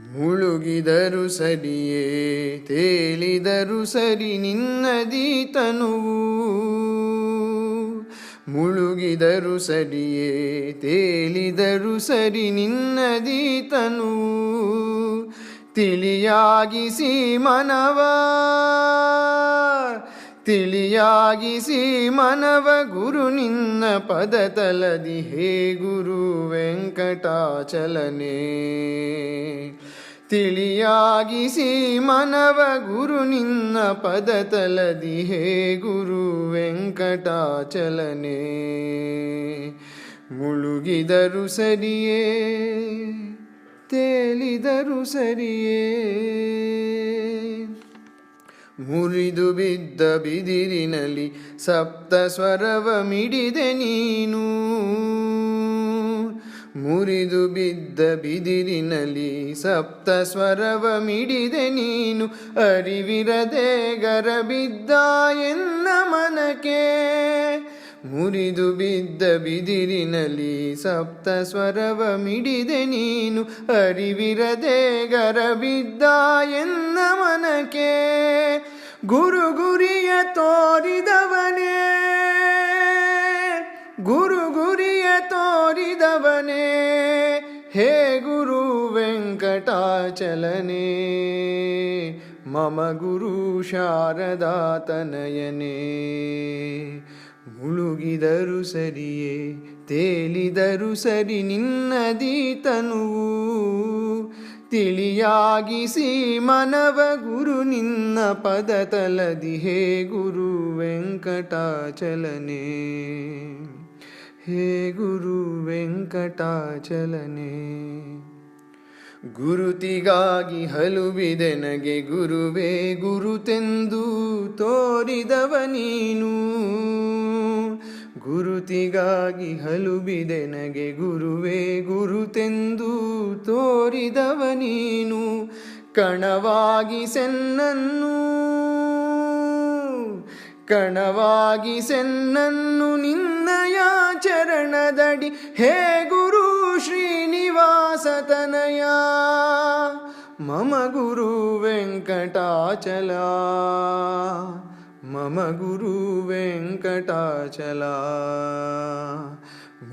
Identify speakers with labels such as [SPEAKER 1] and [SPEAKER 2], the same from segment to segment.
[SPEAKER 1] ಮುಳುಗಿದರು ಸರಿಯೇ, ತೇಲಿದರು ಸರಿ ನಿನ್ನದಿ ತನುವು. ಮುಳುಗಿದರು ಸರಿಯೇ, ತೇಲಿದರು ಸರಿ ನಿನ್ನದಿ ತನು ತಿಳಿಯಾಗಿಸಿ ಮನವ ತಿಳಿಯಾಗಿಸಿ ಮನವ ಗುರು ನಿನ್ನ ಪದ ತಲದಿ. ಹೇ ಗುರು ವೆಂಕಟಾಚಲನೆ ತಿಳಿಯಾಗಿಸಿ ಮನವ ಗುರು ನಿನ್ನ ಪದ ತಲದಿ, ಹೇ ಗುರು ವೆಂಕಟಾಚಲನೆ. ಮುಳುಗಿದರು ಸರಿಯೇ, ತೇಲಿದರು ಸರಿಯೇ. ಮುರಿದು ಬಿದ್ದ ಬಿದಿರಿನಲ್ಲಿ ಸಪ್ತ ಸ್ವರವ ಮಿಡಿದೆ ನೀನು. ಮುರಿದು ಬಿದ್ದ ಬಿದಿರಿನಲ್ಲಿ ಸಪ್ತ ಸ್ವರವ ಮಿಡಿದೆ ನೀನು. ಅರಿವಿರದೆ ಗರಬಿದ್ದ ಎನ್ನ ಮನಕೆ? ಮುರಿದು ಬಿದ್ದ ಬಿದಿರಿನಲ್ಲಿ ಸಪ್ತ ಸ್ವರವ ಮಿಡಿದೆ ನೀನು. ಅರಿವಿರದೆ ಗರಬಿದ್ದ ಎನ್ನ ಮನಕೆ? ಗುರು ಗುರಿಯ ತೋರಿದವನೇ ಗುರು ವೆಂಕಟಾಚಲನೆ, ಮಮ ಗುರು ಶಾರದಾತನಯನೆ. ಮುಳುಗಿದರು ಸರಿಯೇ, ತೇಲಿದರು ಸರಿ ನಿನ್ನದಿ ತನುವು. ತಿಳಿಯಾಗಿಸಿ ಮನವ ಗುರು ನಿನ್ನ ಪದ ತಲದಿ, ಹೇ ಗುರು ವೆಂಕಟಾಚಲನೆ. ಹೇ ಗುರು ವೆಂಕಟಾಚಲನೆ. ಗುರುತಿಗಾಗಿ ಹಲುಬಿದೆನಗೆ ಗುರುವೇ ಗುರುತೆಂದು ತೋರಿದವ ನೀನು. ಗುರುತಿಗಾಗಿ ಹಲುಬಿದೆನಗೆ ಗುರುವೇ ಗುರುತೆಂದು ತೋರಿದವ ನೀನು. ಕಣವಾಗಿ ಸೆನ್ನನ್ನು ಕಣವಾಗಿ ಸೆನ್ನನ್ನು ನಿನ್ನಯ ಚರಣದಡಿ. ಹೇ ಗುರು ಶ್ರೀನಿವಾಸ ತನಯ ಮಮ ಗುರು ವೆಂಕಟಾಚಲ. ಮಮ ಗುರು ವೆಂಕಟಾಚಲ.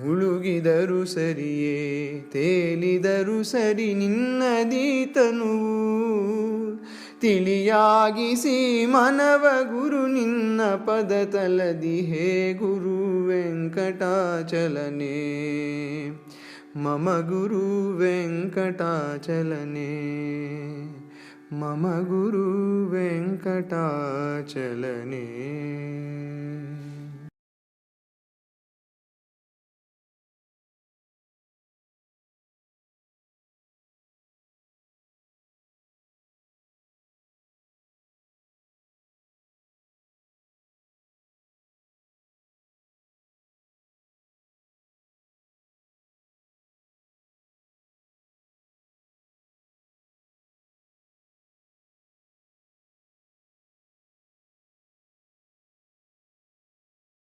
[SPEAKER 1] ಮುಳುಗಿದರು ಸರಿಯೇ, ತೇಲಿದರು ಸರಿ ನಿನ್ನದಿ ತನುವು. ತಿಳಿಯಾಗಿಸಿ ಮನವ ಗುರು ನಿನ್ನ ಪದ ತಲದಿ, ಹೇ ಗುರು ವೆಂಕಟಾಚಲನೆ ಮಮ ಗುರು ವೆಂಕಟಾಚಲನೆ ಮಮ ಗುರು ವೆಂಕಟಾಚಲನೆ